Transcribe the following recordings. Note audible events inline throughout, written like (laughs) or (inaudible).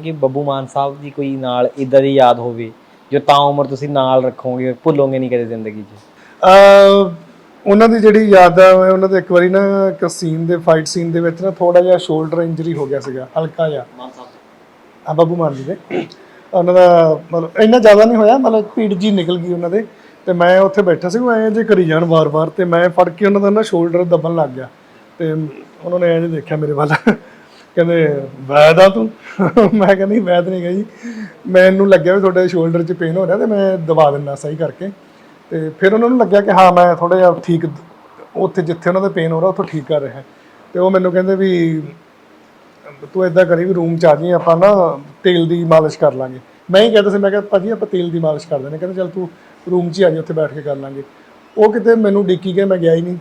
ਕਿ ਬੱਬੂ ਮਾਨ ਸਾਹਿਬ ਦੀ ਕੋਈ ਨਾਲ ਇਦਾਂ ਦੀ ਯਾਦ ਹੋਵੇ ਜੋ ਤਾਂ ਉਮਰ ਤੁਸੀਂ ਨਾਲ ਰੱਖੋਗੇ ਭੁੱਲੋਗੇ ਨਹੀਂ ਕਦੇ ਜ਼ਿੰਦਗੀ 'ਚ? ਅਹ ਉਹਨਾਂ ਦੀ ਜਿਹੜੀ ਯਾਦ ਆ ਮੈਂ ਉਹਨਾਂ ਦੇ ਇੱਕ ਵਾਰੀ ਨਾ ਇੱਕ ਸੀਨ ਦੇ ਫਾਈਟ ਸੀਨ ਦੇ ਵਿੱਚ ਨਾ ਥੋੜਾ ਜਿਹਾ ਸ਼ੋਲਡਰ ਇੰਜਰੀ ਹੋ ਗਿਆ ਸੀਗਾ ਹਲਕਾ ਜਿਹਾ। ਮਾਨ ਸਾਹਿਬ ਆ ਬੱਬੂ ਮਾਨ ਜੀ ਦੇ। ਉਹਨਾਂ ਦਾ ਮਤਲਬ ਇੰਨਾ ਜ਼ਿਆਦਾ ਨਹੀਂ ਹੋਇਆ ਮਤਲਬ ਪੀੜ ਜੀ ਨਿਕਲ ਗਈ ਉਹਨਾਂ ਦੇ। ਤੇ ਮੈਂ ਉੱਥੇ ਬੈਠਾ ਸੀ ਉਹ ਐਂ ਜੇ ਕਰੀ ਜਾਣ ਵਾਰ-ਵਾਰ ਤੇ ਮੈਂ ਫੜ ਕੇ ਉਹਨਾਂ ਦਾ ਨਾ ਸ਼ੋਲਡਰ ਦੱਬਣ ਲੱਗ ਗਿਆ। ਤੇ ਉਹਨਾਂ ਨੇ ਐਂ ਜੇ ਦੇਖਿਆ ਮੇਰੇ ਵੱਲ। ਕਹਿੰਦੇ ਵੈਦ ਆ ਤੂੰ? (laughs) ਮੈਂ ਕਹਿੰਦਾ ਨਹੀਂ ਵੈਦ ਨਹੀਂ ਗਾ ਜੀ। ਮੈਨੂੰ ਲੱਗਿਆ ਵੀ ਤੁਹਾਡੇ ਸ਼ੋਲਡਰ 'ਚ ਪੇਨ ਹੋ ਰਿਹਾ ਤੇ ਮੈਂ ਦਬਾ ਦਿੰਦਾ ਸਹੀ ਕਰਕੇ। ਤੇ ਫਿਰ ਉਹਨਾਂ ਨੂੰ ਲੱਗਿਆ ਕਿ ਹਾਂ ਮੈਂ ਥੋੜਾ ਜਿਹਾ ਠੀਕ ਉੱਥੇ ਜਿੱਥੇ ਉਹਨਾਂ ਦਾ ਪੇਨ ਹੋ ਰਿਹਾ ਉੱਥੋਂ ਠੀਕ ਕਰ ਰਿਹਾ। ਤੇ ਉਹ ਮੈਨੂੰ ਕਹਿੰਦੇ ਵੀ ਤੂੰ ਏਦਾਂ ਕਰੀ ਵੀ ਰੂਮ ਚ ਆ ਜੀ ਆਪਾਂ ਨਾ ਤੇਲ ਦੀ ਮਾਲਿਸ਼ ਕਰ ਲਾਂਗੇ। ਮੈਂ ਹੀ ਕਹਿੰਦਾ ਸੀ ਮੈਂ ਕਿਹਾ ਭਾਜੀ ਆਪਾਂ ਤੇਲ ਦੀ ਮਾਲਿਸ਼ ਕਰ ਦਿੰਦੇ ਕਹਿੰਦੇ ਚੱਲ ਤੂੰ ਰੂਮ 'ਚ ਹੀ ਆ ਜੀ ਉੱਥੇ ਬੈਠ ਕੇ ਕਰ ਲਾਂਗੇ। ਉਹ ਕਿਤੇ ਮੈਨੂੰ ਡਿੱਕੀ ਗਿਆ ਮੈਂ ਗਿਆ ਹੀ ਨਹੀਂ।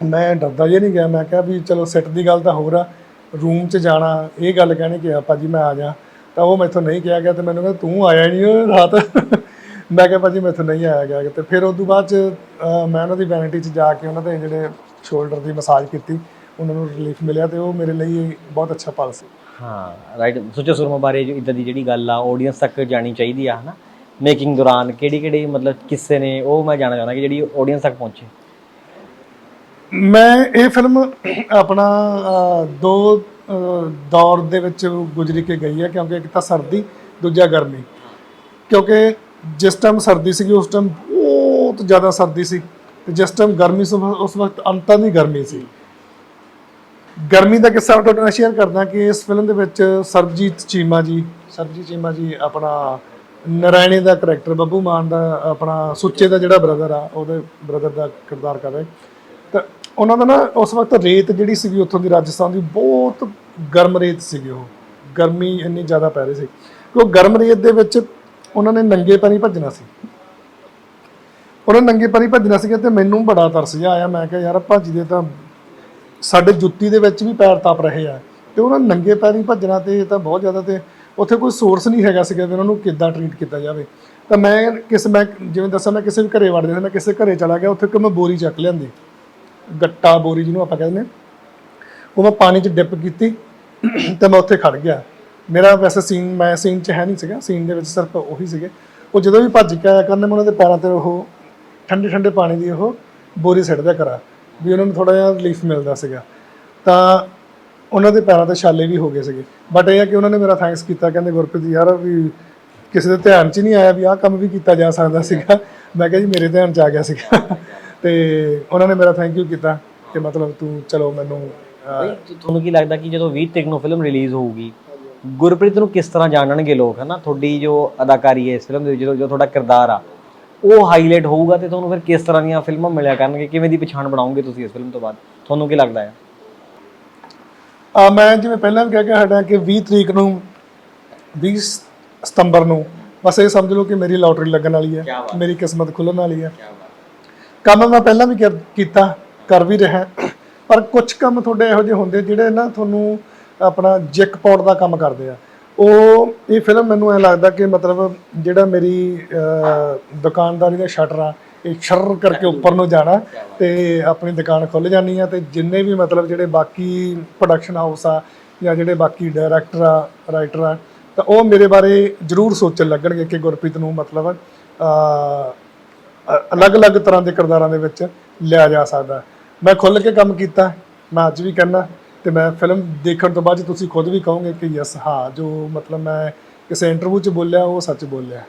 ਮੈਂ ਡਰਦਾ ਜਿਹਾ ਨਹੀਂ ਗਿਆ ਮੈਂ ਕਿਹਾ ਵੀ ਚਲੋ ਸਿੱਟ ਦੀ ਗੱਲ ਤਾਂ ਹੋਰ ਆ। ਰੂਮ 'ਚ ਜਾਣਾ, ਇਹ ਗੱਲ ਕਹਿਣੀ ਕਿ ਭਾਜੀ ਮੈਂ ਆ ਜਾ। ਤਾਂ ਉਹ ਮੈਥੋਂ ਨਹੀਂ ਕਿਹਾ ਗਿਆ ਤੇ ਮੈਨੂੰ ਕਹਿੰਦਾ, ਤੂੰ ਆਇਆ ਨਹੀਂ ਉਹ ਰਾਤ। (laughs) ਮੈਂ ਕਿਹਾ ਭਾਜੀ ਮੈਥੋਂ ਨਹੀਂ ਆਇਆ ਗਿਆ ਤੇ ਫਿਰ ਉਸ ਤੋਂ ਬਾਅਦ 'ਚ ਮੈਂ ਉਹਨਾਂ ਦੀ ਵੈਨਿਟੀ 'ਚ ਜਾ ਕੇ ਉਹਨਾਂ ਦੇ ਜਿਹੜੇ ਸ਼ੋਲਡਰ ਦੀ ਮਸਾਜ ਕੀਤੀ, ਉਹਨਾਂ ਨੂੰ ਰਿਲੀਫ ਮਿਲਿਆ ਤੇ ਉਹ ਮੇਰੇ ਲਈ ਬਹੁਤ ਅੱਛਾ ਪਲ ਸੀ। ਹਾਂ ਰਾਈਟ ਸੋਚੋ ਸੁਰਮਾ ਬਾਰੇ ਜੋ ਇਦਾਂ ਦੀ ਜਿਹੜੀ ਗੱਲ ਆ ਆਡੀਅנס ਤੱਕ ਜਾਣੀ ਚਾਹੀਦੀ ਆ, ਹਨਾ? ਮੇਕਿੰਗ ਦੌਰਾਨ ਕਿਹੜੀ ਕਿਹੜੀ ਮਤਲਬ ਕਿੱਸੇ ਨੇ, ਉਹ ਮੈਂ ਜਾਣਨਾ ਚਾਹੁੰਦਾ ਕਿ ਜਿਹੜੀ ਆਡੀਅנס ਤੱਕ ਪਹੁੰਚੇ। ਮੈਂ ਇਹ ਫਿਲਮ ਆਪਣਾ ਅਹ, ਦੋ ਅਹ, ਦੌਰ ਦੇ ਵਿੱਚ ਗੁਜ਼ਰੀ ਕੇ ਗਈ ਹੈ ਕਿਉਂਕਿ ਇੱਕ ਤਾਂ ਸਰਦੀ ਦੂਜਾ ਗਰਮੀ। ਕਿਉਂਕਿ ਜਿਸ ਟਾਈਮ ਸਰਦੀ ਸੀਗੀ ਉਸ ਟਾਈਮ ਬਹੁਤ ਜ਼ਿਆਦਾ ਸਰਦੀ ਸੀ। ਤੇ ਜਿਸ ਟਾਈਮ ਗਰਮੀ ਸੀ ਉਸ ਵਕਤ ਅੰਤਾਂ ਦੀ ਗਰਮੀ ਸੀ। ਗਰਮੀ ਦਾ ਕਿੱਸਾ ਮੈਂ ਤੁਹਾਡੇ ਨਾਲ ਸ਼ੇਅਰ ਕਰਦਾ ਕਿ ਇਸ ਫਿਲਮ ਦੇ ਵਿੱਚ ਸਰਬਜੀਤ ਚੀਮਾ ਜੀ ਸਰਬਜੀਤ ਚੀਮਾ ਜੀ ਆਪਣਾ ਨਰਾਇਣੇ ਦਾ ਕਰੈਕਟਰ ਬੱਬੂ ਮਾਨ ਦਾ ਆਪਣਾ ਸੁੱਚੇ ਦਾ ਜਿਹੜਾ ਬ੍ਰਦਰ ਆ ਉਹਦੇ ਬ੍ਰਦਰ ਦਾ ਕਿਰਦਾਰ ਕਰ ਰਹੇ। ਤਾਂ ਉਹਨਾਂ ਦਾ ਨਾ ਉਸ ਵਕਤ ਰੇਤ ਜਿਹੜੀ ਸੀਗੀ ਉੱਥੋਂ ਦੀ ਰਾਜਸਥਾਨ ਦੀ ਬਹੁਤ ਗਰਮ ਰੇਤ ਸੀਗੀ ਉਹ। ਗਰਮੀ ਇੰਨੀ ਜ਼ਿਆਦਾ ਪੈ ਰਹੀ ਸੀ। ਕਿ ਉਹ ਗਰਮ ਰੇਤ ਦੇ ਵਿੱਚ ਉਹਨਾਂ ਨੇ ਨੰਗੇ ਪੈਰੀ ਭੱਜਣਾ ਸੀ। ਉਹਨਾਂ ਨੇ ਨੰਗੇ ਪੈਰੀ ਭੱਜਣਾ ਸੀਗਾ ਤੇ ਮੈਨੂੰ ਬੜਾ ਤਰਸ ਜਿਹਾ ਆਇਆ। ਮੈਂ ਕਿਹਾ, ਯਾਰ ਭੱਜ ਦੇ ਤਾਂ ਸਾਡੇ ਜੁੱਤੀ ਦੇ ਵਿੱਚ ਵੀ ਪੈਰ ਤਪ ਰਹੇ ਆ। ਤੇ ਉਹਨਾਂ ਨੰਗੇ ਪੈਰੀ ਭੱਜਣਾ ਤੇ ਇਹ ਤਾਂ ਬਹੁਤ ਜ਼ਿਆਦਾ ਤੇ ਉੱਥੇ ਕੋਈ ਸੋਰਸ ਨਹੀਂ ਹੈਗਾ ਸੀਗਾ ਵੀ ਉਹਨਾਂ ਨੂੰ ਕਿੱਦਾਂ ਟਰੀਟ ਕੀਤਾ ਜਾਵੇ। ਤਾਂ ਮੈਂ ਕਿਸ, ਮੈਂ ਜਿਵੇਂ ਦੱਸਾਂ, ਮੈਂ ਕਿਸੇ ਵੀ ਘਰੇ ਵੜਦੇ ਸੀ, ਮੈਂ ਕਿਸੇ ਘਰੇ ਚਲਾ ਗਿਆ, ਉੱਥੇ ਕਿ ਮੈਂ ਬੋਰੀ ਚੱਕ ਲਿਆਂਦੀ। ਗੱਟਾ ਬੋਰੀ ਜਿਹਨੂੰ ਆਪਾਂ ਕਹਿੰਦੇ ਨੇ ਉਹ ਮੈਂ ਪਾਣੀ 'ਚ ਡਿਪ ਕੀਤੀ ਤੇ ਮੈਂ ਉੱਥੇ ਖੜ ਗਿਆ। ਮੇਰਾ ਵੈਸੇ ਸੀਨ, ਮੈਂ ਸੀਨ 'ਚ ਹੈ ਨਹੀਂ ਸੀਗਾ, ਸੀਨ ਦੇ ਵਿੱਚ ਸਿਰਫ ਉਹੀ ਸੀਗੇ। ਉਹ ਜਦੋਂ ਵੀ ਭੱਜ ਕੇ ਆਇਆ ਕਰਨ, ਮੈਂ ਉਹਨਾਂ ਦੇ ਪੈਰਾਂ ਤੇ ਉਹ ਠੰਡੇ ਠੰਡੇ ਪਾਣੀ ਦੀ ਉਹ ਬੋਰੀ ਸਿੱਟਦਾ ਕਰਾ ਵੀ ਉਹਨਾਂ ਨੂੰ ਥੋੜਾ ਜਿਹਾ ਰਿਲੀਫ ਮਿਲਦਾ ਸੀਗਾ। ਤਾਂ ਉਹਨਾਂ ਦੇ ਪੈਰਾਂ ਤੇ ਛਾਲੇ ਵੀ ਹੋ ਗਏ ਸੀਗੇ। ਬਟ ਇਹ ਹੈ ਕਿ ਉਹਨਾਂ ਨੇ ਮੇਰਾ ਥੈਂਕਸ ਕੀਤਾ, ਕਹਿੰਦੇ, ਗੁਰਪ੍ਰੀਤ ਯਾਰ, ਵੀ ਕਿਸੇ ਦੇ ਧਿਆਨ 'ਚ ਨਹੀਂ ਆਇਆ ਵੀ ਆਹ ਕੰਮ ਵੀ ਕੀਤਾ ਜਾ ਸਕਦਾ ਸੀਗਾ। ਮੈਂ ਕਿਹਾ ਜੀ, ਮੇਰੇ ਧਿਆਨ 'ਚ ਆ ਗਿਆ ਸੀਗਾ। ਤੇ ਉਹਨਾਂ ਨੇ ਮੇਰਾ ਥੈਂਕ ਯੂ ਕੀਤਾ ਕਿ ਮਤਲਬ ਤੂੰ ਚਲੋ ਮੈਨੂੰ ਅਹ, ਬਈ, ਤੁਹਾਨੂੰ ਕੀ ਲੱਗਦਾ ਕਿ ਜਦੋਂ 20 ਤਰੀਕ ਨੂੰ ਫਿਲਮ ਰਿਲੀਜ਼ ਹੋਊਗੀ ਗੁਰਪ੍ਰੀਤ ਨੂੰ ਕਿਸ ਤਰ੍ਹਾਂ ਜਾਣਨਗੇ ਲੋਕ ਹਨਾ? ਤੁਹਾਡੀ ਜੋ ਅਦਾਕਾਰੀ ਹੈ ਇਸ ਫਿਲਮ ਦੇ ਵਿੱਚ ਜੋ ਜੋ ਤੁਹਾਡਾ ਕਿਰਦਾਰ ਆ ਉਹ ਹਾਈਲਾਈਟ ਹੋਊਗਾ ਤੇ ਤੁਹਾਨੂੰ ਫਿਰ ਕਿਸ ਤਰ੍ਹਾਂ ਦੀਆਂ ਫਿਲਮਾਂ ਮਿਲਿਆ ਕਰਨਗੇ? ਕਿਵੇਂ ਦੀ ਪਛਾਣ ਬਣਾਓਗੇ ਤੁਸੀਂ ਇਸ ਫਿਲਮ ਤੋਂ ਬਾਅਦ? ਤੁਹਾਨੂੰ ਕੀ ਲੱਗਦਾ ਹੈ? ਆ ਮੈਂ ਜਿਵੇਂ ਪਹਿਲਾਂ ਵੀ ਕਹਿ ਕੇ ਹਟਾਂ ਕਿ 20 ਤਰੀਕ ਨੂੰ 20 ਸਤੰਬਰ ਨੂੰ ਬਸ ਇਹ ਸਮਝ ਲਓ ਕਿ ਮੇਰੀ ਲੋਟਰੀ ਲੱਗਣ ਵਾਲੀ ਹੈ। ਮੇਰੀ ਕਿਸਮਤ ਖੁੱਲਣ ਵਾਲੀ ਹੈ। ਕੰਮ ਮੈਂ ਪਹਿਲਾਂ ਵੀ ਕਰ- ਕੀਤਾ ਕਰ ਵੀ ਰਿਹਾ। ਪਰ ਕੁਝ ਕੰਮ ਤੁਹਾਡੇ ਇਹੋ ਜਿਹੇ ਹੁੰਦੇ ਜਿਹੜੇ ਨਾ ਤੁਹਾਨੂੰ ਆਪਣਾ ਜੈਕਪਾਟ ਦਾ ਕੰਮ ਕਰਦੇ ਆ। ਉਹ ਇਹ ਫਿਲਮ ਮੈਨੂੰ ਐ ਲੱਗਦਾ ਕਿ ਮਤਲਬ ਜਿਹੜਾ ਮੇਰੀ ਅਹ, ਦੁਕਾਨਦਾਰੀ ਦਾ ਸ਼ਟਰ ਆ ਇਹ ਸ਼ਰ ਕਰਕੇ ਉੱਪਰ ਨੂੰ ਜਾਣਾ ਤੇ ਆਪਣੀ ਦੁਕਾਨ ਖੁੱਲ ਜਾਣੀ ਆ ਤੇ ਜਿੰਨੇ ਵੀ ਮਤਲਬ ਜਿਹੜੇ ਬਾਕੀ ਪ੍ਰੋਡਕਸ਼ਨ ਹਾਊਸ ਆ ਜਾਂ ਜਿਹੜੇ ਬਾਕੀ ਡਾਇਰੈਕਟਰ ਆ ਰਾਈਟਰ ਆ ਤਾਂ ਉਹ ਮੇਰੇ ਬਾਰੇ ਜ਼ਰੂਰ ਸੋਚਣ ਲੱਗਣਗੇ ਕਿ ਗੁਰਪ੍ਰੀਤ ਨੂੰ ਮਤਲਬ ਅਹ, ਅਲੱਗ-ਅਲੱਗ ਤਰ੍ਹਾਂ ਦੇ ਕਿਰਦਾਰਾਂ ਦੇ ਵਿੱਚ ਲਿਆ ਜਾ ਸਕਦਾ ਮੈਂ ਖੁੱਲ ਕੇ ਕੰਮ ਕੀਤਾ, ਮੈਂ ਅੱਜ ਵੀ ਕਹਿੰਦਾ, ਤੇ ਮੈਂ ਫਿਲਮ ਦੇਖਣ ਤੋਂ ਬਾਅਦ 'ਚ ਤੁਸੀਂ ਖੁਦ ਵੀ ਕਹੋਗੇ ਕਿ ਯਸ ਹਾਂ, ਜੋ ਮਤਲਬ ਮੈਂ ਕਿਸੇ ਇੰਟਰਵਿਊ 'ਚ ਬੋਲਿਆ, ਉਹ ਸੱਚ ਬੋਲਿਆ।